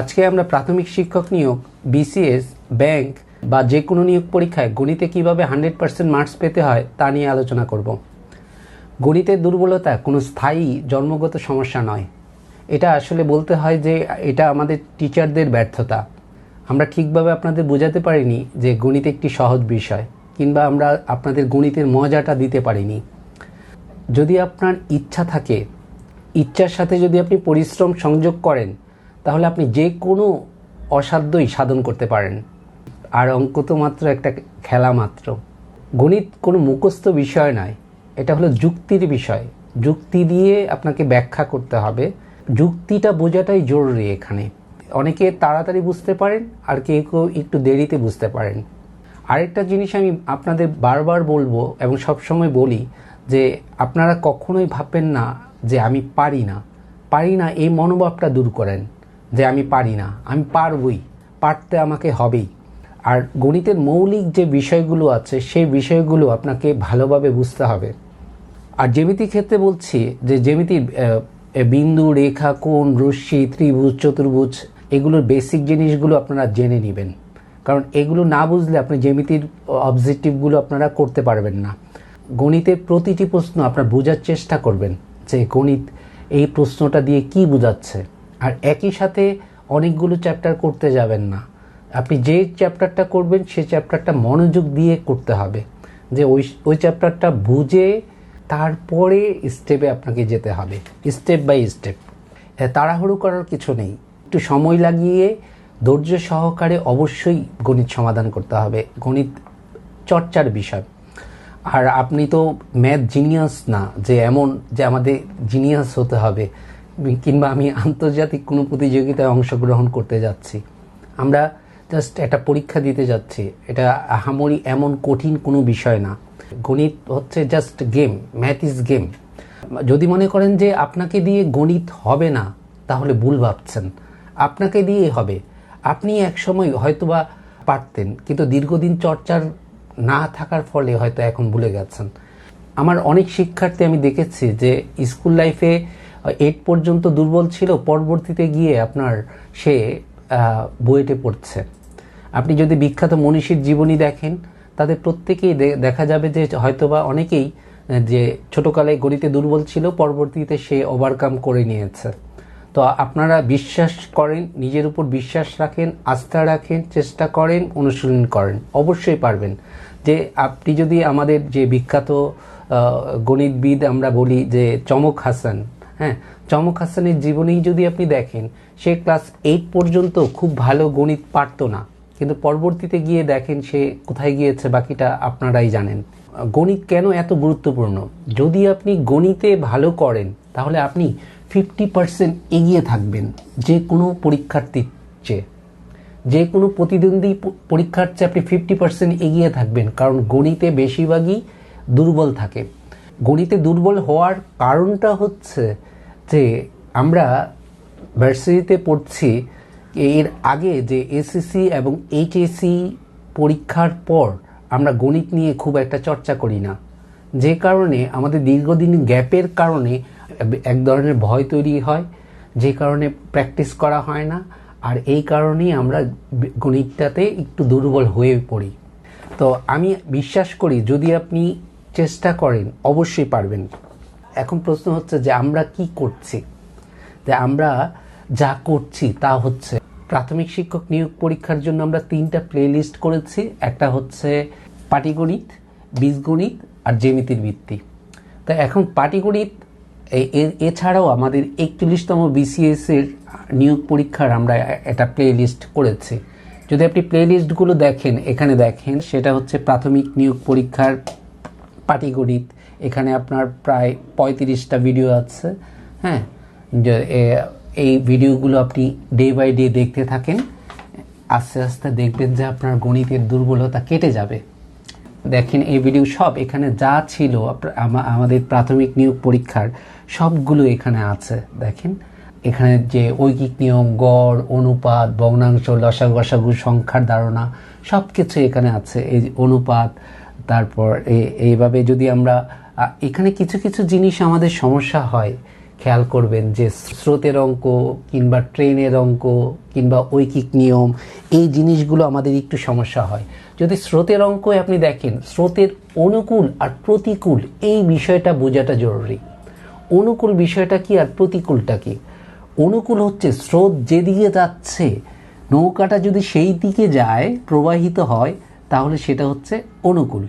আজকে আমরা প্রাথমিক শিক্ষক নিয়োগ বিসিএস ব্যাংক বা যে কোনো নিয়োগ পরীক্ষায় গণিতে কীভাবে হান্ড্রেড পার্সেন্ট মার্কস পেতে হয় তা নিয়ে আলোচনা করব। গণিতের দুর্বলতা কোনো স্থায়ী জন্মগত সমস্যা নয়। এটা আসলে বলতে হয় যে এটা আমাদের টিচারদের ব্যর্থতা। আমরা ঠিকভাবে আপনাদের বোঝাতে পারিনি যে গণিত একটি সহজ বিষয়, কিংবা আমরা আপনাদের গণিতের মজাটা দিতে পারিনি। যদি আপনার ইচ্ছা থাকে, ইচ্ছার সাথে যদি আপনি পরিশ্রম সংযোগ করেন তাহলে আপনি যে কোনো অসাধ্যই সাধন করতে পারেন। আর অঙ্ক তো মাত্র একটা খেলা মাত্র। গণিত কোনো মুখস্থ বিষয় নয়, এটা হলো যুক্তির বিষয়। যুক্তি দিয়ে আপনাকে ব্যাখ্যা করতে হবে। যুক্তিটা বোঝাটাই জরুরি এখানে। অনেকে তাড়াতাড়ি বুঝতে পারেন, আর কেউ কেউ একটু দেরিতে বুঝতে পারেন। আরেকটা জিনিস আমি আপনাদের বারবার বলব এবং সবসময় বলি যে, আপনারা কখনোই ভাববেন না যে আমি পারি না। পারি না, এই মনোভাবটা দূর করেন। যে আমি পারি না, আমি পারবই, পারতে আমাকে হবেই। আর গণিতের মৌলিক যে বিষয়গুলো আছে, সেই বিষয়গুলো আপনাকে ভালোভাবে বুঝতে হবে। আর জ্যামিতির ক্ষেত্রে বলছি যে জ্যামিতির বিন্দু, রেখা, কোণ, রশ্মি, ত্রিভুজ, চতুর্ভুজ, এগুলোর বেসিক জিনিসগুলো আপনারা জেনে নেবেন। কারণ এগুলো না বুঝলে আপনি জ্যামিতির অবজেক্টিভগুলো আপনারা করতে পারবেন না। গণিতের প্রতিটি প্রশ্ন আপনার বোঝার চেষ্টা করবেন যে গণিত এই প্রশ্নটা দিয়ে কি বোঝাচ্ছে। আর একই সাথে অনেকগুলো চ্যাপ্টার করতে যাবেন না। আপনি যে চ্যাপ্টারটা করবেন সেই চ্যাপ্টারটা মনোযোগ দিয়ে করতে হবে। যে ওই ওই চ্যাপ্টারটা বুঝে তারপরে স্টেপে আপনাকে যেতে হবে স্টেপ বাই স্টেপ তাড়াহুড়ো করার কিছু নেই। একটু সময় লাগিয়ে ধৈর্য সহকারে অবশ্যই গণিত সমাধান করতে হবে। গণিত চর্চার বিষয়। আর আপনি তো ম্যাথ জিনিয়াস না, যে এমন, যে আমাদের জিনিয়াস হতে হবে। কিংবা আমি আন্তর্জাতিক কোনো প্রতিযোগিতায় অংশগ্রহণ করতে যাচ্ছি। আমরা জাস্ট একটা পরীক্ষা দিতে যাচ্ছি। এটা আহামরি এমন কঠিন কোনো বিষয় না। গণিত হচ্ছে just game math is game যদি মনে করেন যে আপনাকে দিয়ে গণিত হবে না, তাহলে ভুল ভাবছেন। আপনাকে দিয়ে হবে। আপনি একসময় হয়তোবা পারতেন, কিন্তু দীর্ঘদিন চর্চার না থাকার ফলে হয়তো এখন ভুলে গেছেন। আমার অনেক শিক্ষার্থী আমি দেখেছি যে স্কুল লাইফে এইট পর্যন্ত দুর্বল ছিল, পরবর্তীতে গিয়ে আপনার সে বুয়েটে পড়ছে। আপনি যদি বিখ্যাত মনীষীর জীবনী দেখেন তাদের প্রত্যেকেই দেখা যাবে যে হয়তোবা অনেকেই যে ছোটকালে গণিতে দুর্বল ছিল, পরবর্তীতে সে ওভারকাম করে নিয়েছে। তো আপনারা বিশ্বাস করেন, নিজের উপর বিশ্বাস রাখেন, আস্থা রাখেন, চেষ্টা করেন, অনুশীলন করেন। অবশ্যই পারবেন। যে আপনি যদি আমাদের যে বিখ্যাত গণিতবিদ আমরা বলি যে চমক হাসান হ্যাঁ চমক হাসানের জীবনেই যদি আপনি দেখেন, সে ক্লাস এইট পর্যন্ত খুব ভালো গণিত পারতো না। কিন্তু পরবর্তীতে গিয়ে দেখেন সে কোথায় গিয়েছে বাকিটা আপনারাই জানেন। গণিত কেন এত গুরুত্বপূর্ণ? যদি আপনি গণিতে ভালো করেন, তাহলে আপনি ফিফটি পার্সেন্ট এগিয়ে থাকবেন যে কোনো পরীক্ষার্থীর চেয়ে। যে কোনো প্রতিদ্বন্দ্বী পরীক্ষার চেয়ে আপনি ফিফটি পার্সেন্ট এগিয়ে থাকবেন, কারণ গণিতে বেশিরভাগই দুর্বল থাকে। গণিতে দুর্বল হওয়ার কারণটা হচ্ছে যে আমরা ভার্সিটিতে পড়ছি, এর আগে যে এসএসসি এবং এইচএসসি পরীক্ষার পর আমরা গণিত নিয়ে খুব একটা চর্চা করি না। যে কারণে আমাদের দীর্ঘদিন গ্যাপের কারণে এক ধরনের ভয় তৈরি হয়, যে কারণে প্র্যাকটিস করা হয় না, আর এই কারণেই আমরা গণিতটাতে একটু দুর্বল হয়ে পড়ি। তো আমি বিশ্বাস করি যদি আপনি চেষ্টা করেন, অবশ্যই পারবেন। এখন প্রশ্ন হচ্ছে যে আমরা কি করছি? যে আমরা যা করছি তা হচ্ছে প্রাথমিক শিক্ষক নিয়োগ পরীক্ষার জন্য আমরা তিনটা প্লে লিস্ট করেছি। একটা হচ্ছে পাটিগণিত, বীজগণিত আর জ্যামিতির ভিত্তি। তা এখন পাটিগণিত এছাড়াও আমাদের একচল্লিশতম বিসিএস এর নিয়োগ পরীক্ষার আমরা একটা প্লে লিস্ট করেছি। যদি আপনি প্লে লিস্টগুলো দেখেন, এখানে দেখেন, সেটা হচ্ছে প্রাথমিক নিয়োগ পরীক্ষার পাটিগণিত এখানে আপনার প্রায় পঁয়ত্রিশটা ভিডিও আছে হ্যাঁ? এই ভিডিওগুলো আপনি ডে বাই ডে দেখতে থাকেন, আস্তে আস্তে দেখবেন যে আপনার গণিতের দুর্বলতা কেটে যাবে। দেখেন, এই ভিডিও সব এখানে যা ছিল আমাদের প্রাথমিক নিয়োগ পরীক্ষার সবগুলো এখানে আছে, দেখেন? এখানে যে ঐকিক নিয়ম, গড়, অনুপাত, ভগ্নাংশ, লসাগু গসাগু সংখ্যার ধারণা সব কিছু এখানে আছে। এই অনুপাত, তারপর এইভাবে যদি আমরা এখানে কিছু কিছু জিনিস আমাদের সমস্যা হয়। খেয়াল করবেন যে স্রোতের অঙ্ক কিংবা ট্রেনের অঙ্ক কিংবা ঐকিক নিয়ম, এই জিনিসগুলো আমাদের একটু সমস্যা হয়। যদি স্রোতের অঙ্ক আপনি দেখেন, স্রোতের অনুকূল আর প্রতিকূল, এই বিষয়টা বোঝাটা জরুরি। অনুকূল বিষয়টা কি আর প্রতিকূলটা কি? অনুকূল হচ্ছে স্রোত যেদিকে যাচ্ছে, নৌকাটা যদি সেই দিকে যায়, প্রবাহিত হয়, তাহলে সেটা হচ্ছে অনুকূল।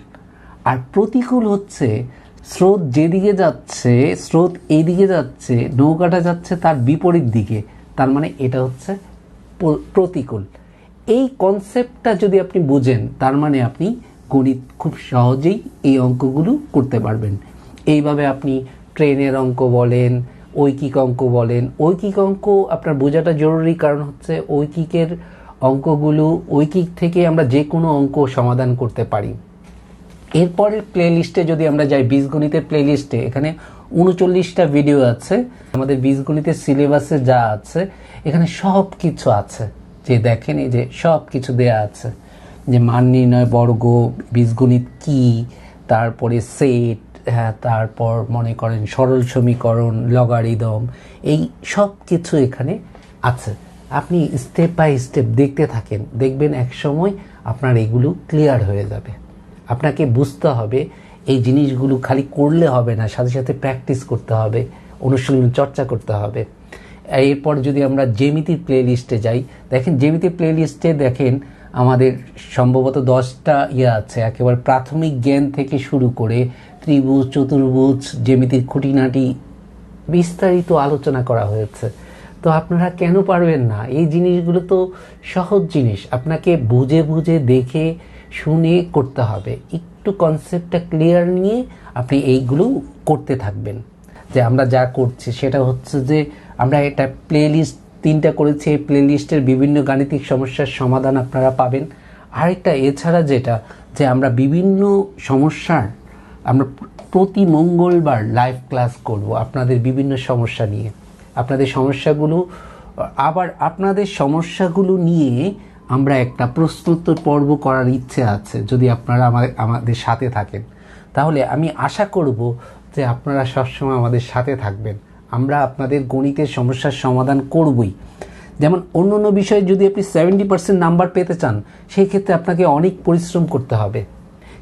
আর প্রতিকূল হচ্ছে স্রোত যেদিকে যাচ্ছে, স্রোত এইদিকে যাচ্ছে, নৌকাটা যাচ্ছে তার বিপরীত দিকে। তার মানে এটা হচ্ছে প্রতিকূল। এই কনসেপ্টটা যদি আপনি বুঝেন, তার মানে আপনি গণিত খুব সহজেই এই অঙ্কগুলো করতে পারবেন। এইভাবে আপনি ট্রেনের অঙ্ক বলেন, ঐকিক অঙ্ক বলেন। ঐকিক অঙ্ক আপনার বোঝাটা জরুরি কারণ হচ্ছে ঐকিকের অঙ্কগুলো ঐকিক থেকে আমরা যে কোনো অঙ্ক সমাধান করতে পারি। এরপরের প্লে লিস্টে যদি আমরা যাই বীজগণিতের প্লে লিস্টে এখানে উনচল্লিশটা ভিডিও আছে, আমাদের বীজগণিতের সিলেবাসে যা আছে, এখানে সব কিছু আছে। যে দেখেন এই যে সব কিছু দেয়া আছে। যে মান নির্ণয় বর্গ, বীজগণিত কি, তারপরে সেট হ্যাঁ তারপর মনে করেন সরল সমীকরণ লগারিদম এই সব কিছু এখানে আছে। আপনি স্টেপ বাই স্টেপ দেখতে থাকেন, দেখবেন এক সময় আপনার এগুলো ক্লিয়ার হয়ে যাবে। আপনাকে বুঝতে হবে, এই জিনিসগুলো খালি করলে হবে না, সাথে সাথে প্র্যাকটিস করতে হবে, অনুশীলন, চর্চা করতে হবে। এরপর যদি আমরা জেমিতির প্লে লিস্টে যাই, দেখেন জেমিতির প্লে লিস্টে দেখেন আমাদের সম্ভবত দশটা ইয়ে আছে, একেবারে প্রাথমিক জ্ঞান থেকে শুরু করে ত্রিভুজ, চতুর্ভুজ জেমিতির খুঁটিনাটি বিস্তারিত আলোচনা করা হয়েছে। তো আপনারা কেন পারবেন না? এই জিনিসগুলো তো সহজ জিনিস। আপনাকে বুঝে বুঝে দেখে শুনে করতে হবে। একটু কনসেপ্টটা ক্লিয়ার নিয়ে আপনি এইগুলো করতে থাকবেন। যে আমরা যা করছি সেটা হচ্ছে যে আমরা এটা প্লে লিস্ট তিনটা করেছি। এই প্লে লিস্টের বিভিন্ন গাণিতিক সমস্যার সমাধান আপনারা পাবেন। আরেকটা এছাড়া যেটা, যে আমরা বিভিন্ন সমস্যার, আমরা প্রতি মঙ্গলবার লাইভ ক্লাস করব আপনাদের বিভিন্ন সমস্যা নিয়ে। আপনাদের সমস্যাগুলো, আবার আপনাদের সমস্যাগুলো নিয়ে আমরা একটা প্রশ্নোত্তর পর্ব করার ইচ্ছে আছে, যদি আপনারা আমাদের আমাদের সাথে থাকেন। তাহলে আমি আশা করব যে আপনারা সবসময় আমাদের সাথে থাকবেন। আমরা আপনাদের গণিতের সমস্যার সমাধান করবই। যেমন অন্য অন্য বিষয়ে যদি আপনি সেভেন্টি পার্সেন্ট নাম্বার পেতে চান, সেই ক্ষেত্রে আপনাকে অনেক পরিশ্রম করতে হবে।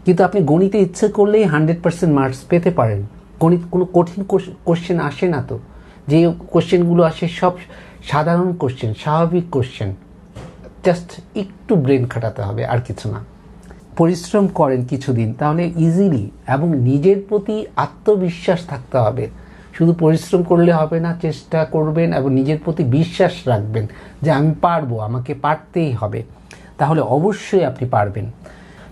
কিন্তু আপনি গণিতে ইচ্ছে করলেই হান্ড্রেড পার্সেন্ট মার্কস পেতে পারেন। গণিত কোনো কঠিন কোশ্চেন আসে না তো। যে কোশ্চেনগুলো আসে সব সাধারণ কোশ্চেন স্বাভাবিক কোশ্চেন জাস্ট একটু ব্রেন খাটাতে হবে, আর কিছু না। পরিশ্রম করেন কিছুদিন, তাহলে ইজিলি এবং নিজের প্রতি আত্মবিশ্বাস থাকতে হবে। শুধু পরিশ্রম করলে হবে না, চেষ্টা করবেন এবং নিজের প্রতি বিশ্বাস রাখবেন যে আমি পারব, আমাকে পারতেই হবে। তাহলে অবশ্যই আপনি পারবেন।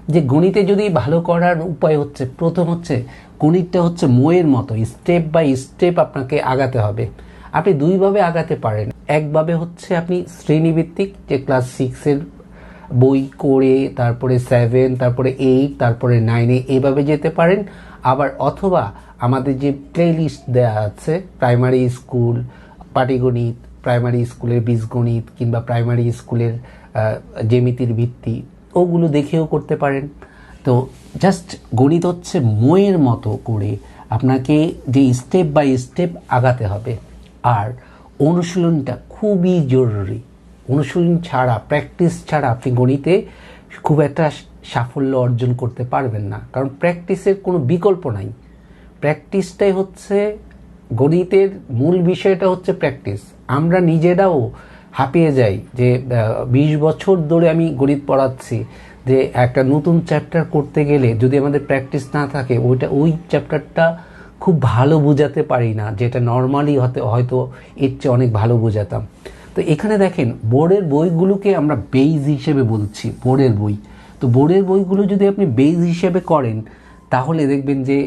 যে গণিতে যদি ভালো করার উপায় হচ্ছে, প্রথম হচ্ছে গণিতটা হচ্ছে মোয়ের মতো স্টেপ বাই স্টেপ আপনাকে আগাতে হবে। আপনি দুইভাবে আগাতে পারেন। একভাবে হচ্ছে আপনি শ্রেণীভিত্তিক যে ক্লাস সিক্সের বই করে তারপরে সেভেন তারপরে এইট তারপরে নাইনে এইভাবে যেতে পারেন। আবার অথবা আমাদের যে প্লে লিস্ট দেওয়া আছে প্রাইমারি স্কুল পাটিগণিত প্রাইমারি স্কুলের বীজগণিত কিংবা প্রাইমারি স্কুলের আহ, জ্যামিতির ভিত্তি ওগুলো দেখেও করতে পারেন। তো জাস্ট গণিত হচ্ছে ময়ের মতো করে আপনাকে যে স্টেপ বাই স্টেপ আগাতে হবে। আর অনুশীলনটা খুবই জরুরি। অনুশীলন ছাড়া প্র্যাকটিস ছাড়া আপনি গণিতে খুব একটা সাফল্য অর্জন করতে পারবেন না। কারণ প্র্যাকটিসের কোনো বিকল্প নাই। প্র্যাকটিসটাই হচ্ছে, গণিতের মূল বিষয়টা হচ্ছে প্র্যাকটিস আমরা নিজেরাও হাঁপিয়ে যাই যে বিশ বছর ধরে আমি গণিত পড়াচ্ছি, যে একটা নতুন চ্যাপ্টার করতে গেলে যদি আমাদের প্র্যাকটিস না থাকে, ওইটা, ওই চ্যাপ্টারটা খুব ভালো বোঝাতে পারি না, যেটা নর্মালি হতে হয়তো এর চেয়ে অনেক ভালো বোঝাতাম। তো এখানে দেখেন বোর্ডের বইগুলোকে আমরা বেইজ হিসেবে বলছি বোর্ডের বই। তো বোর্ডের বইগুলো যদি আপনি বেইজ হিসেবে করেন, তাহলে দেখবেন যে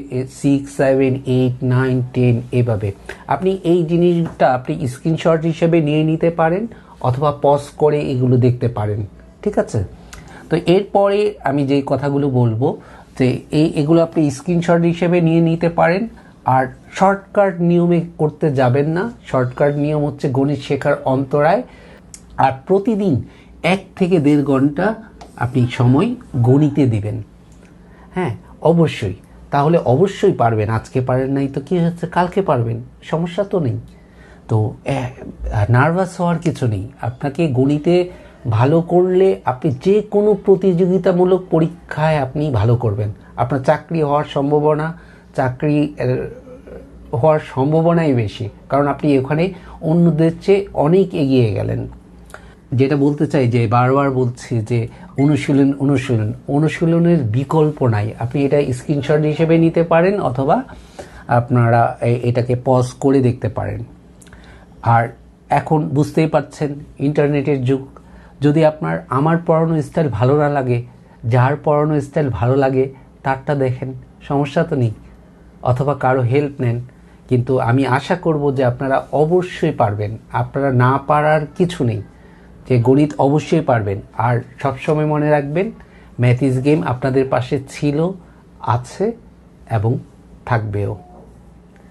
six seven eight nine ten এভাবে। আপনি এই জিনিসটা আপনি স্ক্রিনশট হিসেবে নিয়ে নিতে পারেন, অথবা পজ করে এগুলো দেখতে পারেন। ঠিক আছে? তো এরপরে আমি যে কথাগুলো বলব, যে এই এগুলো আপনি স্ক্রিনশট হিসেবে নিয়ে নিতে পারেন আর শর্টকাট নিয়মে করতে যাবেন না। শর্টকাট নিয়ম হচ্ছে গণিত শেখার অন্তরায়। আর প্রতিদিন এক থেকে দেড় ঘণ্টা আপনি সময় গণিতে দিবেন। হ্যাঁ অবশ্যই। তাহলে অবশ্যই পারবেন। আজকে পারেন নাই তো কি হচ্ছে? কালকে পারবেন। সমস্যা তো নেই। তো নার্ভাস হওয়ার কিছু নেই। আপনাকে গণিতে ভালো করলে আপনি যে কোনো প্রতিযোগিতামূলক পরীক্ষায় আপনি ভালো করবেন। আপনার চাকরি হওয়ার সম্ভাবনা চাকরি হওয়ার সম্ভাবনাই বেশি। কারণ আপনি এখানে অন্যদের চেয়ে অনেক এগিয়ে গেলেন। যেটা বলতে চাই যে, বারবার বলছি যে, অনুশীলন অনুশীলন, অনুশীলনের বিকল্প নাই। আপনি এটা স্ক্রিনশট হিসেবে নিতে পারেন অথবা আপনারা এটাকে পজ করে দেখতে পারেন। আর এখন বুঝতেই পারছেন, ইন্টারনেটের যুগ। যদি আপনার, আমার পড়ানো স্টাইল ভালো না লাগে, যার পড়ানো স্টাইল ভালো লাগে, তারটা দেখেন, সমস্যা তো নেই। অথবা কারও হেল্প নেন। কিন্তু আমি আশা করব যে আপনারা অবশ্যই পারবেন। আপনারা না পারার কিছু নেই। যে গণিত অবশ্যই পারবেন। আর সবসময় মনে রাখবেন, ম্যাথিস গেম আপনাদের পাশে ছিল, আছে এবং থাকবেও।